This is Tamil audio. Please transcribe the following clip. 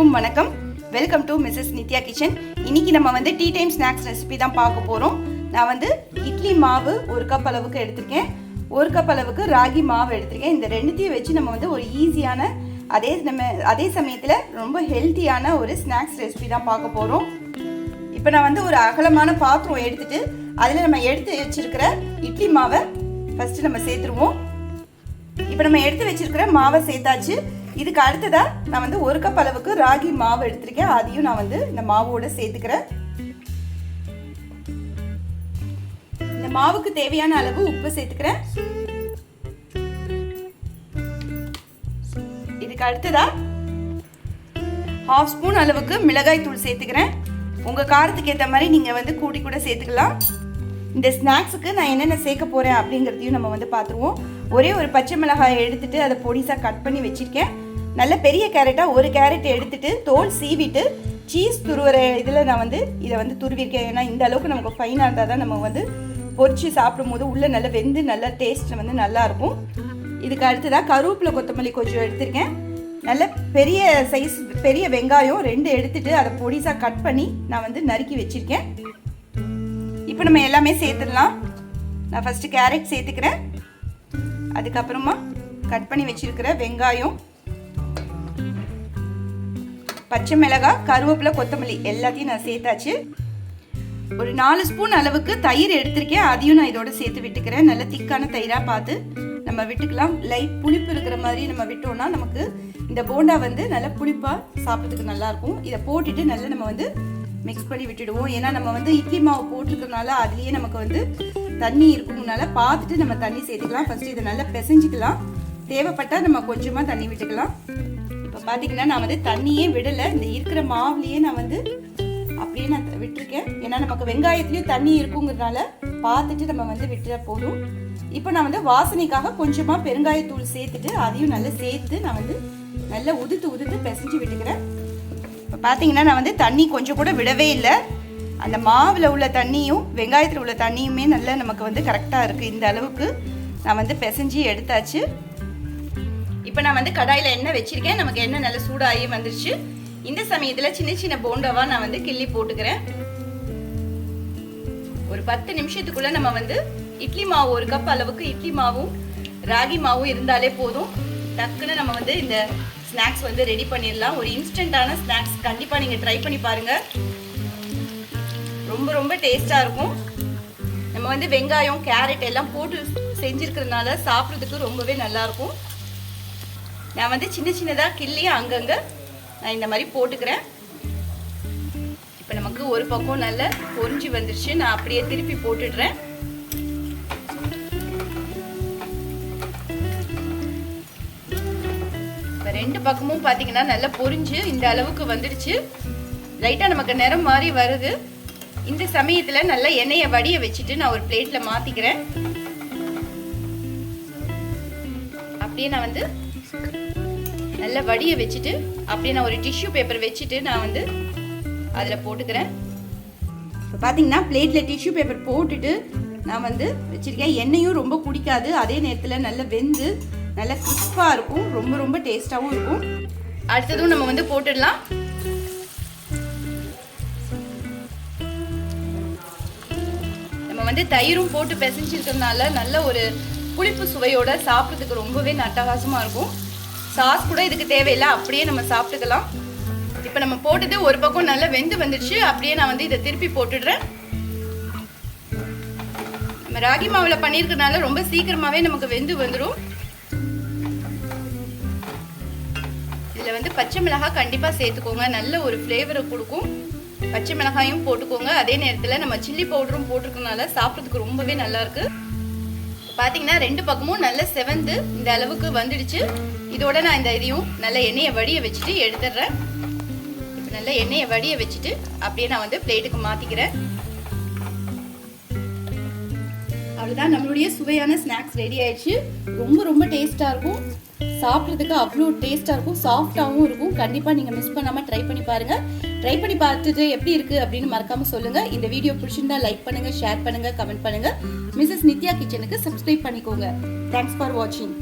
அனைவருக்கும் வணக்கம். Welcome to Mrs Nithya kitchen இன்னைக்கு நம்ம வந்து டீ டைம் ஸ்நாக்ஸ் ரெசிபி தான் பார்க்க போகிறோம் நான் வந்து இட்லி மாவு ஒரு கப் அளவுக்கு எடுத்திருக்கேன். ஒரு கப் அளவுக்கு ராகி மாவு எடுத்திருக்கேன். இந்த ரெண்டுத்தையும் வச்சு நம்ம வந்து ஒரு ஈஸியான அதே நம்ம அதே சமயத்தில் ரொம்ப ஹெல்த்தியான ஒரு ஸ்நாக்ஸ் ரெசிபி தான் பார்க்க போகிறோம் இப்போ நான் வந்து ஒரு அகலமான பாத்திரம் எடுத்துட்டு அதில் நம்ம எடுத்து வச்சிருக்கிற இட்லி மாவை ஃபஸ்ட்டு நம்ம சேர்த்துருவோம். இப்போ நம்ம எடுத்து வச்சிருக்கிற மாவை சேர்த்தாச்சு. இதுக்கு அடுத்ததா நான் வந்து ஒரு கப் அளவுக்கு ராகி மாவு எடுத்திருக்கேன். அதையும் நான் வந்து இந்த மாவோட சேர்த்துக்கிறேன். இந்த மாவுக்கு தேவையான அளவு உப்பு சேர்த்துக்கிறேன். இதுக்கு அடுத்ததா ஹாஃப் ஸ்பூன் அளவுக்கு மிளகாய் தூள் சேர்த்துக்கிறேன். உங்கள் காரத்துக்கு ஏற்ற மாதிரி நீங்கள் வந்து கூட்டி கூட சேர்த்துக்கலாம். இந்த ஸ்நாக்ஸுக்கு நான் என்னென்ன சேர்க்க போகிறேன் அப்படிங்கிறதையும் நம்ம வந்து பார்த்துருவோம் ஒரே ஒரு பச்சை மிளகாய் எடுத்துட்டு அதை பொடிசாக கட் பண்ணி வச்சுருக்கேன். நல்ல பெரிய கேரட்டாக ஒரு கேரட் எடுத்துட்டு தோல் சீவிட்டு சீஸ் துருவுற இதில் நான் வந்து இதை வந்து துருவிருக்கேன். ஏன்னா இந்த அளவுக்கு நமக்கு ஃபைனாக இருந்தால் தான் நம்ம வந்து பொறிச்சு சாப்பிடும்போது உள்ளே நல்லா வெந்து நல்லா டேஸ்ட் வந்து நல்லா இருக்கும். இதுக்கு அடுத்ததாக கருவேப்பிலை கொத்தமல்லி கொஞ்சம் எடுத்திருக்கேன். நல்ல பெரிய சைஸ் பெரிய வெங்காயம் ரெண்டு எடுத்துட்டு அதை பொடிசாக கட் பண்ணி நான் வந்து நறுக்கி வச்சிருக்கேன். இப்போ நம்ம எல்லாமே சேர்த்துடலாம். நான் ஃபஸ்ட்டு கேரட் சேர்த்துக்கிறேன். அதுக்கப்புறமா கட் பண்ணி வச்சிருக்கிற வெங்காயம் பச்சை மிளகாய் கருவேப்பிலை கொத்தமல்லி எல்லாத்தையும் நான் சேர்த்தாச்சு. ஒரு நாலு ஸ்பூன் அளவுக்கு தயிர் எடுத்திருக்கேன். அதையும் நான் இதோட சேர்த்து விட்டுக்கிறேன். நல்ல திக்கான தயிராக பார்த்து நம்ம விட்டுக்கலாம். லைட் புளிப்பு இருக்கிற மாதிரி நம்ம விட்டோம்னா நமக்கு இந்த போண்டா வந்து நல்லா புளிப்பாக சாப்பிட்றதுக்கு நல்லாயிருக்கும் இதை போட்டுட்டு நல்லா நம்ம வந்து மிக்ஸ் பண்ணி விட்டுடுவோம். ஏன்னா நம்ம வந்து இட்லி மாவு போட்டிருக்கனால அதுலேயே நமக்கு வந்து தண்ணி இருக்கும்னால பார்த்துட்டு நம்ம தண்ணி சேர்த்துக்கலாம். ஃபஸ்ட்டு இதை நல்லா பிசைஞ்சிக்கலாம். தேவைப்பட்டால் நம்ம கொஞ்சமாக தண்ணி விட்டுக்கலாம். இப்போ பார்த்தீங்கன்னா நான் வந்து தண்ணியே விடலை. இந்த இருக்கிற மாவுலேயே நான் வந்து அப்படியே நான் விட்டுருக்கேன். ஏன்னா நமக்கு வெங்காயத்துலேயும் தண்ணி இருக்குங்கிறதுனால பார்த்துட்டு நம்ம வந்து விட்டுற போதும். இப்போ நான் வந்து வாசனைக்காக கொஞ்சமாக பெருங்காயத்தூள் சேர்த்துட்டு அதையும் நல்லா சேர்த்து நான் வந்து நல்லா உதுத்து உதுத்து பிசைஞ்சு விட்டுக்கிறேன். பார்த்தீங்கன்னா நான் வந்து தண்ணி கொஞ்சம் கூட விடவே இல்லை. அந்த மாவில் உள்ள தண்ணியும் வெங்காயத்தில் உள்ள தண்ணியுமே நல்லா நமக்கு வந்து கரெக்டாக இருக்குது இந்த அளவுக்கு நான் வந்து பிசைஞ்சு எடுத்தாச்சு. இப்போ நான் வந்து கடாயில் எண்ணெய் வச்சுருக்கேன். நமக்கு எண்ணெய் நல்லா சூடாகி வந்துருச்சு. இந்த சமயத்தில் சின்ன சின்ன போண்டாவாக நான் வந்து கிள்ளி போட்டுக்கிறேன். ஒரு பத்து நிமிஷத்துக்குள்ளே நம்ம வந்து இட்லி மாவு ஒரு கப் அளவுக்கு இட்லி மாவும் ராகி மாவும் இருந்தாலே போதும். டக்குன்னு நம்ம வந்து இந்த ஸ்நாக்ஸ் வந்து ரெடி பண்ணிடலாம். ஒரு இன்ஸ்டன்டான ஸ்நாக்ஸ் கண்டிப்பாக நீங்கள் ட்ரை பண்ணி பாருங்கள் ரொம்ப ரொம்ப டேஸ்ட்டாக இருக்கும். நம்ம வந்து வெங்காயம் கேரட் எல்லாம் போட்டு செஞ்சுருக்கிறதுனால சாப்பிட்றதுக்கு ரொம்பவே நல்லாயிருக்கும் நான் வந்து சின்ன சின்னதாக கிள்ளி அங்கங்கே நான் இந்த மாதிரி போட்டுக்கிறேன். இப்போ நமக்கு ஒரு பக்கம் நல்ல பொறிஞ்சு வந்துருச்சு. நான் அப்படியே திருப்பி போட்டுடுறேன். ரெண்டு பக்கமும் பார்த்தீங்கன்னா நல்லா பொறிஞ்சு இந்த அளவுக்கு வந்துடுச்சு. லைட்டாக நமக்கு நிறம் மாதிரி வருது. இந்த சமயத்தில் நல்லா எண்ணெயை வடிய வச்சுட்டு நான் ஒரு பிளேட்டில் மாற்றிக்கிறேன் அப்படியே நான் வந்து நல்லா வடிய வச்சுட்டு அப்படியே நான் ஒரு டிஷ்யூ பேப்பர் வச்சுட்டு நான் வந்து அதில் போட்டுக்கிறேன். இப்போ பார்த்தீங்கன்னா பிளேட்டில் டிஷ்யூ பேப்பர் போட்டுட்டு நான் வந்து வச்சுருக்கேன். எண்ணெயும் ரொம்ப குடிக்காது. அதே நேரத்தில் நல்ல வெந்து நல்லா கிறிஸ்பாக இருக்கும். ரொம்ப ரொம்ப டேஸ்ட்டாகவும் இருக்கும். அடுத்ததும் நம்ம வந்து போட்டுடலாம். நம்ம வந்து தயிரும் போட்டு பிசைஞ்சிருக்கிறதுனால நல்ல ஒரு புளிப்பு சுவையோட சாப்பிட்றதுக்கு ரொம்பவே அட்டகாசமாக இருக்கும். சாஸ் கூட இதுக்கு தேவையில்லை. அப்படியே நம்ம சாப்பிட்டுக்கலாம். இப்போ நம்ம போட்டது ஒரு பக்கம் நல்லா வெந்து வந்துடுச்சு. அப்படியே நான் வந்து இதை திருப்பி போட்டுடுறேன். நம்ம ராகி மாவில் பண்ணியிருக்கிறதுனால ரொம்ப சீக்கிரமாகவே நமக்கு வெந்து வந்துடும் இதில் வந்து பச்சை மிளகாய் கண்டிப்பாக சேர்த்துக்கோங்க. நல்ல ஒரு ஃப்ளேவரை கொடுக்கும். பச்சை மிளகாயும் போட்டுக்கோங்க. அதே நேரத்தில் நம்ம சில்லி பவுடரும் போட்டிருக்கனால சாப்பிட்றதுக்கு ரொம்பவே நல்லாயிருக்கு. பார்த்தீங்கன்னா ரெண்டு பக்கமும் நல்ல செவந்து இந்த அளவுக்கு வந்துடுச்சு. இதோட நான் இந்த இதையும் நல்ல எண்ணெயை வடிய வச்சுட்டு எடுத்துடுறேன். இப்போ நல்ல எண்ணெயை வடிய வச்சுட்டு அப்படியே நான் வந்து பிளேட்டுக்கு மாற்றிக்கிறேன் அவ்வளோதான் நம்மளுடைய சுவையான ஸ்நாக்ஸ் ரெடி ஆயிடுச்சு. ரொம்ப ரொம்ப டேஸ்ட்டாக இருக்கும். சாப்பிட்றதுக்கு அவ்வளோ டேஸ்ட்டாக இருக்கும் சாஃப்டாகவும் இருக்கும். கண்டிப்பாக நீங்கள் மிஸ் பண்ணாமல் ட்ரை பண்ணி பாருங்கள் ட்ரை பண்ணி பார்த்துட்டு எப்படி இருக்குது அப்படின்னு மறக்காமல் சொல்லுங்கள் இந்த வீடியோ பிடிச்சிருந்தா லைக் பண்ணுங்கள் ஷேர் பண்ணுங்கள் கமெண்ட் பண்ணுங்கள் மிஸ்ஸஸ் நித்யா கிச்சனுக்கு சப்ஸ்கிரைப் பண்ணிக்கோங்க. தேங்க்ஸ் ஃபார் வாட்சிங்